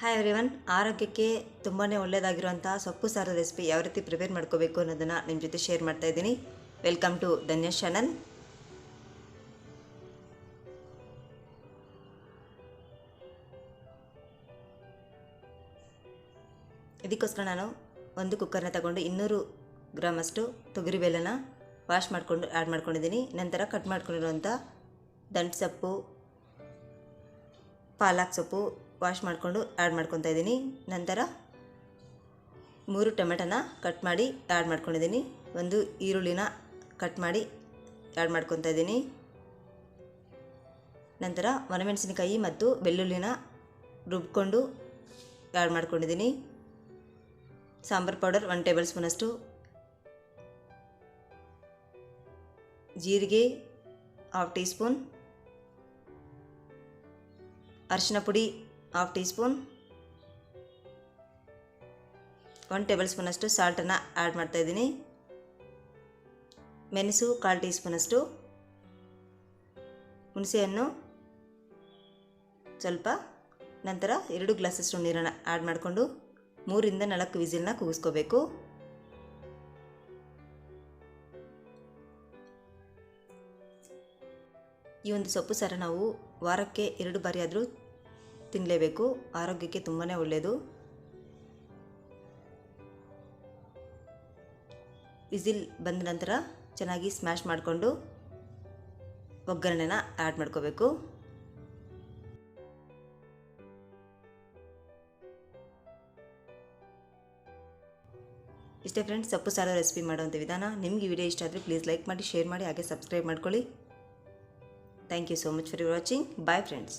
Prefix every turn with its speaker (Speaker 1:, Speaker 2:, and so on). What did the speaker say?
Speaker 1: Hi everyone ಆರೋಗ್ಯಕ್ಕೆ ತುಂಬಾ ಒಳ್ಳೆಯದಾಗಿರುವಂಥ ಸೊಪ್ಪು ಸಾರು ರೆಸಿಪಿ ಯಾವ ರೀತಿ ಪ್ರಿಪೇರ್ ಮಾಡ್ಕೋಬೇಕು ಅನ್ನೋದನ್ನು ನಿಮ್ಮ ಜೊತೆ ಶೇರ್ ಮಾಡ್ತಾ ಇದ್ದೀನಿ. ವೆಲ್ಕಮ್ ಟು ಧನ್ಯಶ್ ಚಾನಲ್ ಇದಕ್ಕೋಸ್ಕರ ನಾನು ಒಂದು ಕುಕ್ಕರ್ನ ತಗೊಂಡು ಇನ್ನೂರು ಗ್ರಾಮಷ್ಟು ತೊಗರಿಬೇಳೆನ ವಾಶ್ ಮಾಡಿಕೊಂಡು ಆ್ಯಡ್ ಮಾಡ್ಕೊಂಡಿದ್ದೀನಿ. ನಂತರ ಕಟ್ ಮಾಡ್ಕೊಂಡಿರುವಂಥ ದಂಟು ಸೊಪ್ಪು, ಪಾಲಕ್ ಸೊಪ್ಪು ವಾಶ್ ಮಾಡಿಕೊಂಡು ಆ್ಯಡ್ ಮಾಡ್ಕೊತಾ ಇದ್ದೀನಿ. ನಂತರ ಮೂರು ಟೊಮೆಟೊನ ಕಟ್ ಮಾಡಿ ಆ್ಯಡ್ ಮಾಡ್ಕೊಂಡಿದ್ದೀನಿ. ಒಂದು ಈರುಳ್ಳಿನ ಕಟ್ ಮಾಡಿ ಆ್ಯಡ್ ಮಾಡ್ಕೊತಾ ಇದ್ದೀನಿ. ನಂತರ ಒಣಮೆಣಸಿನಕಾಯಿ ಮತ್ತು ಬೆಳ್ಳುಳ್ಳಿನ ರುಬ್ಕೊಂಡು ಆ್ಯಡ್ ಮಾಡ್ಕೊಂಡಿದ್ದೀನಿ. ಸಾಂಬಾರು ಪೌಡರ್ ಒನ್ ಟೇಬಲ್ ಸ್ಪೂನಷ್ಟು ಜೀರಿಗೆ ಹಾಫ್ ಟೀ ಸ್ಪೂನ್ ಅರಿಶಿನ ಪುಡಿ half tea spoon. One table ಸ್ಪೂನಷ್ಟು ಸಾಲ್ಟನ್ನು ಆ್ಯಡ್ ಮಾಡ್ತಾಯಿದ್ದೀನಿ ಮೆಣಸು ಕಾಲು ಟೀ ಸ್ಪೂನಷ್ಟು. ಹುಣಸೆಹಣ್ಣು. ಸ್ವಲ್ಪ. ನಂತರ ಎರಡು ಗ್ಲಾಸಷ್ಟು ನೀರನ್ನು ಆ್ಯಡ್ ಮಾಡಿಕೊಂಡು ಮೂರಿಂದ ನಾಲ್ಕು ವಿಸಿಲ್ನ ಕೂಗಿಸ್ಕೋಬೇಕು ಈ ಒಂದು ಸೊಪ್ಪು ಸಾರ ನಾವು ವಾರಕ್ಕೆ ಎರಡು ಬಾರಿ ಆದರೂ ತಿನ್ನಲೇಬೇಕು ಆರೋಗ್ಯಕ್ಕೆ ತುಂಬಾ ಒಳ್ಳೆಯದು ವಿಸಿಲ್ ಬಂದ ನಂತರ ಚೆನ್ನಾಗಿ ಸ್ಮ್ಯಾಶ್ ಮಾಡಿಕೊಂಡು ಒಗ್ಗರಣೆನ ಆ್ಯಡ್ ಮಾಡ್ಕೋಬೇಕು. ಇಷ್ಟೇ ಫ್ರೆಂಡ್ಸ್, ಸೊಪ್ಪು ಸಾರು ರೆಸಿಪಿ ಮಾಡುವಂಥ ವಿಧಾನ ನಿಮಗೆ ವಿಡಿಯೋ ಇಷ್ಟ ಆದರೆ ಪ್ಲೀಸ್ ಲೈಕ್ ಮಾಡಿ, ಶೇರ್ ಮಾಡಿ, ಹಾಗೆ ಸಬ್ಸ್ಕ್ರೈಬ್ ಮಾಡ್ಕೊಳ್ಳಿ. Thank you so much for watching. Bye friends.